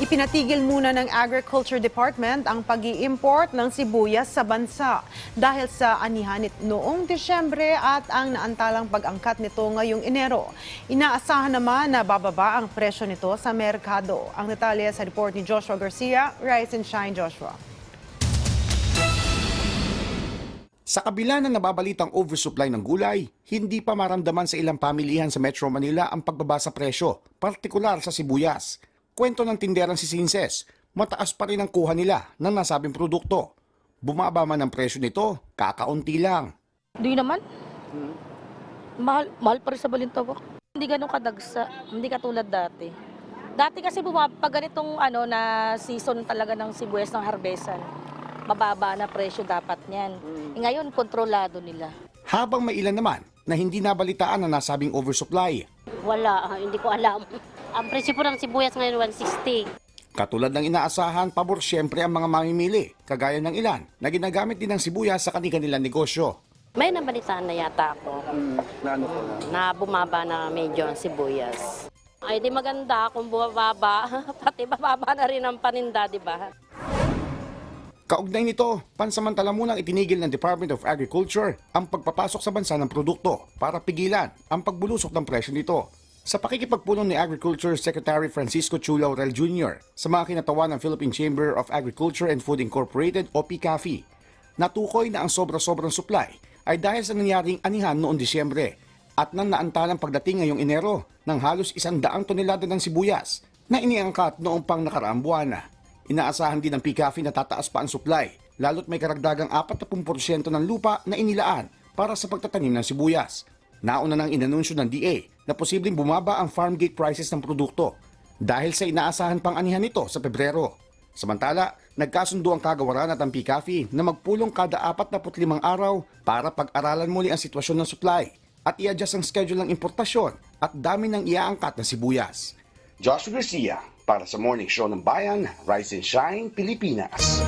Ipinatigil muna ng Agriculture Department ang pag import ng sibuyas sa bansa dahil sa anihan nit- noong Disyembre at ang naantalang pag-angkat nito ngayong Enero. Inaasahan naman na bababa ang presyo nito sa merkado. Ang detalye sa report ni Joshua Garcia. Rise and shine, Joshua. Sa kabila ng nababalitang oversupply ng gulay, hindi pa maramdaman sa ilang pamilihan sa Metro Manila ang pagbaba sa presyo, partikular sa sibuyas. Kwento ng tinderang si Sinses, mataas pa rin ang kuha nila ng nasabing produkto. Bumaba man ang presyo nito, kakaunti lang. Hindi naman. Mahal, mahal pa rin sa Balintawak. Hindi ganun kadagsa. Hindi katulad dati. Dati kasi bumaba, pag ganitong ano, na season talaga ng sibuyas ng harbesan, mababa na presyo dapat niyan. Eh, ngayon, kontrolado nila. Habang may ilan naman na hindi nabalitaan ang nasabing oversupply. Wala, ah, hindi ko alam. Ang presyo po ng sibuyas ngayon 160. Katulad ng inaasahan, pabor siyempre ang mga mamimili, kagaya ng ilan na ginagamit din ng sibuyas sa kanilang negosyo. May nabalitaan na yata ako na bumaba na medyo ang sibuyas. Ay, di maganda kung bumababa. Pati bababa na rin ang paninda, di ba? Kaugnay nito, pansamantala munang itinigil ng Department of Agriculture ang pagpapasok sa bansa ng produkto para pigilan ang pagbulusok ng presyo nito. Sa pakikipagpulong ni Agriculture Secretary Francisco Chu Laurel Jr. sa mga kinatawan ng Philippine Chamber of Agriculture and Food Incorporated o PCAFI, natukoy na ang sobra-sobrang supply ay dahil sa nangyaring anihan noong Disyembre at nang naantalang pagdating ngayong Enero ng halos isang daang tonelada ng sibuyas na iniangkat noong pang nakaraang buwan na. Inaasahan din ng PCAFI na tataas pa ang supply, lalo't may karagdagang 40% ng lupa na inilaan para sa pagtatanim ng sibuyas. Nauna nang inanunsyo ng DA na posibleng bumaba ang farm gate prices ng produkto dahil sa inaasahan pang anihan nito sa Pebrero. Samantala, nagkasundo ang kagawaran at ang PCAFI na magpulong kada 45 araw para pag-aralan muli ang sitwasyon ng supply at i-adjust ang schedule ng importasyon at dami ng iaangkat na sibuyas. Joshua Garcia para sa Morning Show ng Bayan, Rise and Shine, Pilipinas.